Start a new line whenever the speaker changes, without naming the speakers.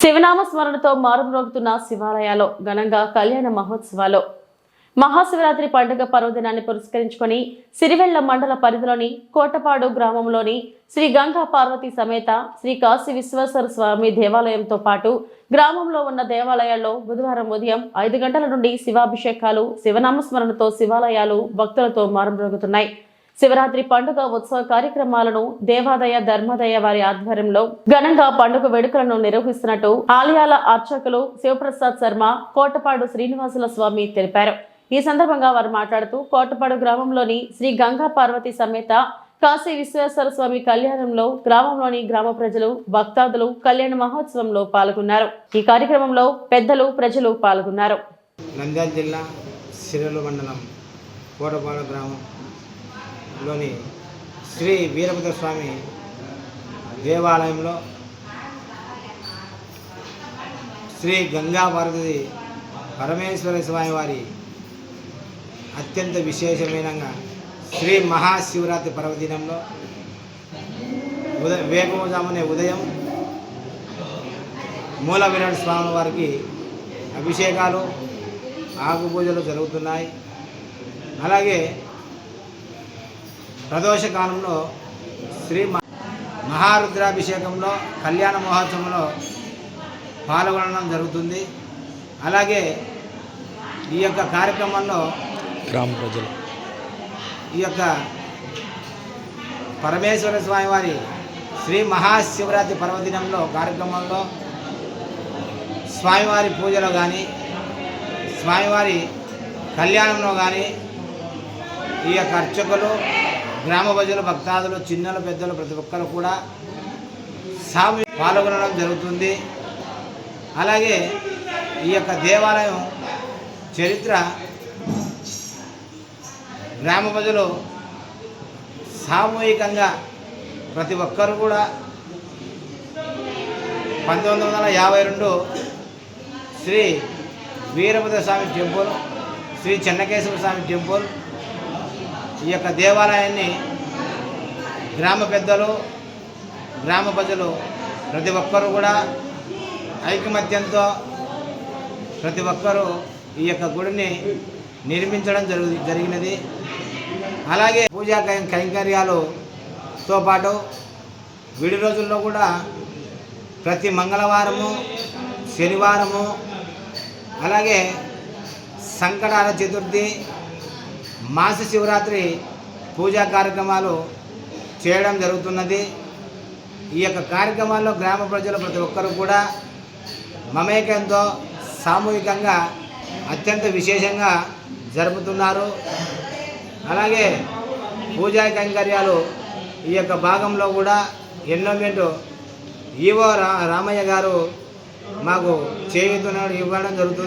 శివనామ స్మరణతో మారుమ్రోగుతున్న శివాలయాల్లో ఘనంగా కళ్యాణ మహోత్సవాలు మహాశివరాత్రి పండుగ పర్వదినాన్ని పురస్కరించుకొని సిరివెళ్ళ మండల పరిధిలోని కోటపాడు గ్రామంలోని శ్రీ గంగా పార్వతి సమేత శ్రీ కాశీ విశ్వేశ్వర స్వామి దేవాలయంతో పాటు గ్రామంలో ఉన్న దేవాలయాల్లో బుధవారం ఉదయం ఐదు గంటల నుండి శివాభిషేకాలు శివనామస్మరణతో శివాలయాలు భక్తులతో మారుమ్రోగుతున్నాయి. శివరాత్రి పండుగ ఉత్సవ కార్యక్రమాలను దేవాదాయ ధర్మాదాయ వారి ఆధ్వర్యంలో ఘనంగా పండుగ వేడుకలను నిర్వహిస్తున్నట్టు ఆలయాల అర్చకులు శివప్రసాద్ శర్మ కోటపాడు శ్రీనివాసుల స్వామి తెలిపారు. ఈ సందర్భంగా వారు మాట్లాడుతూ కోటపాడు గ్రామంలోని శ్రీ గంగా పార్వతి సమేత కాశీ విశ్వేశ్వర స్వామి కళ్యాణంలో గ్రామంలోని గ్రామ ప్రజలు భక్తాదులు కళ్యాణ మహోత్సవంలో పాల్గొన్నారు. ఈ కార్యక్రమంలో పెద్దలు ప్రజలు పాల్గొన్నారు.
నంద్యాల జిల్లా సిరలు మండలం కోటపాడు లోని శ్రీ వీరభద్ర స్వామి దేవాలయంలో శ్రీ గంగా భారతి పరమేశ్వర స్వామి వారి అత్యంత విశేషమైన శ్రీ మహాశివరాత్రి పర్వదినంలో ఉదయం వేగవజామునే ఉదయం మూల విరాట్ స్వామి వారికి అభిషేకాలు ఆకుపూజలు జరుగుతున్నాయి. అలాగే ప్రదోష కాలంలో శ్రీ మహారుద్రాభిషేకంలో కళ్యాణ మహోత్సవంలో పాల్గొనడం జరుగుతుంది. అలాగే ఈ యొక్క కార్యక్రమంలో
గ్రామ ప్రజలు.
ఈ యొక్క పరమేశ్వర స్వామి వారి శ్రీ మహాశివరాత్రి పర్వదినంలో కార్యక్రమంలో స్వామివారి పూజలో కానీ స్వామివారి కళ్యాణంలో కానీ ఈ యొక్క అర్చకులు గ్రామ ప్రజలు భక్తాదులు చిన్నలు పెద్దలు ప్రతి ఒక్కరు కూడా స్వామి పాల్గొనడం జరుగుతుంది. అలాగే ఈ యొక్క దేవాలయం చరిత్ర గ్రామ ప్రజలు సామూహికంగా ప్రతి ఒక్కరు కూడా పంతొమ్మిది వందల యాభై రెండు శ్రీ వీరభద్ర స్వామి టెంపుల్ శ్రీ చెన్నకేశ్వర స్వామి టెంపుల్ ఈ యొక్క దేవాలయాన్ని గ్రామ పెద్దలు గ్రామ ప్రజలు ప్రతి ఒక్కరు కూడా ఐకమత్యంతో ప్రతి ఒక్కరూ ఈ యొక్క గుడిని నిర్మించడం జరుగు జరిగినది. అలాగే పూజా కై కైంకర్యాలుతో పాటు విడి రోజుల్లో కూడా ప్రతి మంగళవారము శనివారము అలాగే సంకటాల చతుర్థి మాస శివరాత్రి పూజా కార్యక్రమాలు చేయడం జరుగుతున్నది. ఈ యొక్క కార్యక్రమాల్లో గ్రామ ప్రజలు ప్రతి ఒక్కరు కూడా మమేకంతో సామూహికంగా అత్యంత విశేషంగా జరుపుతున్నారు. అలాగే పూజా కైంకర్యాలు ఈ యొక్క భాగంలో కూడా ఎన్నోమెంట్ ఈవో రా రామయ్య గారు మాకు చేయుతున్నాడు ఇవ్వడం జరుగుతుంది.